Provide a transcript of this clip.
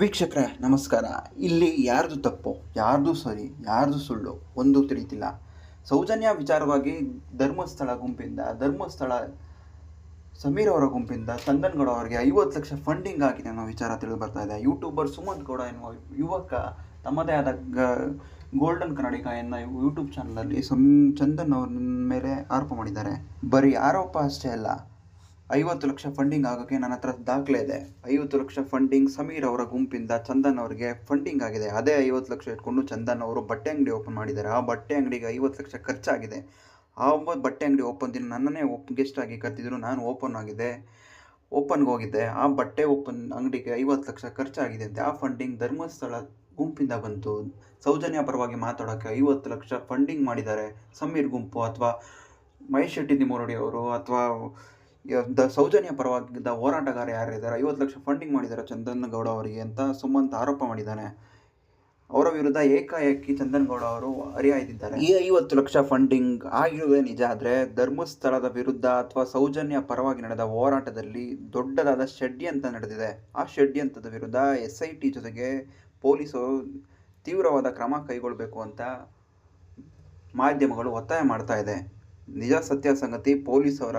ವೀಕ್ಷಕರೇ, ನಮಸ್ಕಾರ. ಇಲ್ಲಿ ಯಾರ್ದು ತಪ್ಪು, ಯಾರ್ದು ಸರಿ, ಯಾರ್ದು ಸುಳ್ಳು ಒಂದು ತಿಳಿತಿಲ್ಲ. ಸೌಜನ್ಯ ವಿಚಾರವಾಗಿ ಧರ್ಮಸ್ಥಳ ಗುಂಪಿಂದ, ಧರ್ಮಸ್ಥಳ ಸಮೀರ್ ಅವರ ಗುಂಪಿಂದ ಚಂದನ್ ಗೌಡ ಅವರಿಗೆ ಐವತ್ತು ಲಕ್ಷ ಫಂಡಿಂಗ್ ಆಗಿದೆ ಅನ್ನೋ ವಿಚಾರ ತಿಳಿದು ಬರ್ತಾ ಇದೆ. ಯೂಟ್ಯೂಬರ್ ಸುಮಂತ್ ಗೌಡ ಎನ್ನುವ ಯುವಕ, ತಮ್ಮದೇ ಆದ ಗೋಲ್ಡನ್ ಕನ್ನಡಿಗ ಎನ್ನ ಯೂಟ್ಯೂಬ್ ಚಾನಲಲ್ಲಿ ಸಂ, ಚಂದನ್ ಅವ್ರ ಮೇಲೆ ಆರೋಪ ಮಾಡಿದ್ದಾರೆ. ಬರೀ ಆರೋಪ ಅಷ್ಟೇ ಅಲ್ಲ ಐವತ್ತು ಲಕ್ಷ ಫಂಡಿಂಗ್ ಆಗೋಕ್ಕೆ ನನ್ನ ಹತ್ರ ದಾಖಲೆ ಇದೆ. ಐವತ್ತು ಲಕ್ಷ ಫಂಡಿಂಗ್ ಸಮೀರ್ ಅವರ ಗುಂಪಿಂದ ಚಂದನ್ ಅವರಿಗೆ ಫಂಡಿಂಗ್ ಆಗಿದೆ. ಅದೇ ಐವತ್ತು ಲಕ್ಷ ಇಟ್ಕೊಂಡು ಚಂದನ್ ಅವರು ಬಟ್ಟೆ ಅಂಗಡಿ ಓಪನ್ ಮಾಡಿದ್ದಾರೆ. ಆ ಬಟ್ಟೆ ಅಂಗಡಿಗೆ ಐವತ್ತು ಲಕ್ಷ ಖರ್ಚಾಗಿದೆ. ಆ ಒಬ್ಬ ಬಟ್ಟೆ ಅಂಗಡಿ ಓಪನ್ ದಿನ ನನ್ನನ್ನೇ ಓಪ್ ಆಗಿ ಕರೆದಿದ್ರು ನಾನು ಓಪನ್ ಆಗಿದೆ. ಓಪನ್ಗೆ ಹೋಗಿದ್ದೆ. ಆ ಬಟ್ಟೆ ಓಪನ್ ಅಂಗಡಿಗೆ ಐವತ್ತು ಲಕ್ಷ ಖರ್ಚಾಗಿದೆ ಅಂತೆ. ಆ ಫಂಡಿಂಗ್ ಧರ್ಮಸ್ಥಳ ಗುಂಪಿಂದ ಬಂತು. ಸೌಜನ್ಯ ಪರವಾಗಿ ಮಾತಾಡೋಕ್ಕೆ ಐವತ್ತು ಲಕ್ಷ ಫಂಡಿಂಗ್ ಮಾಡಿದ್ದಾರೆ. ಸಮೀರ್ ಗುಂಪು ಅಥವಾ ಮಹೇಶ್ ಶೆಟ್ಟಿ ನಿಮೋರಡಿ ಅವರು ಅಥವಾ ದ ಸೌಜನ್ಯ ಪರವಾಗಿದ್ದ ಹೋರಾಟಗಾರ ಯಾರಿದ್ದಾರೆ? ಐವತ್ತು ಲಕ್ಷ ಫಂಡಿಂಗ್ ಮಾಡಿದ್ದಾರೆ ಚಂದನ್ ಗೌಡ ಅವರಿಗೆ ಅಂತ ಸುಮಂತ್ ಆರೋಪ ಮಾಡಿದ್ದಾನೆ. ಅವರ ವಿರುದ್ಧ ಏಕಾಏಕಿ ಚಂದನ್ ಗೌಡ ಅವರು ಹರಿಹಾಯ್ದಿದ್ದಾರೆ ಈ ಐವತ್ತು ಲಕ್ಷ ಫಂಡಿಂಗ್ ಆಗಿರುವುದೇ ನಿಜ ಆದರೆ ಧರ್ಮಸ್ಥಳದ ವಿರುದ್ಧ ಅಥವಾ ಸೌಜನ್ಯ ಪರವಾಗಿ ನಡೆದ ಹೋರಾಟದಲ್ಲಿ ದೊಡ್ಡದಾದ ಷಡ್ಯಂತ್ರ ನಡೆದಿದೆ. ಆ ಷಡ್ಯಂತ್ರದ ವಿರುದ್ಧ ಎಸ್ ಐ ಟಿ ಜೊತೆಗೆ ಪೊಲೀಸರು ತೀವ್ರವಾದ ಕ್ರಮ ಕೈಗೊಳ್ಳಬೇಕು ಅಂತ ಮಾಧ್ಯಮಗಳು ಒತ್ತಾಯ ಮಾಡ್ತಾ ಇದೆ. ನಿಜ ಸತ್ಯ ಸಂಗತಿ ಪೊಲೀಸವರ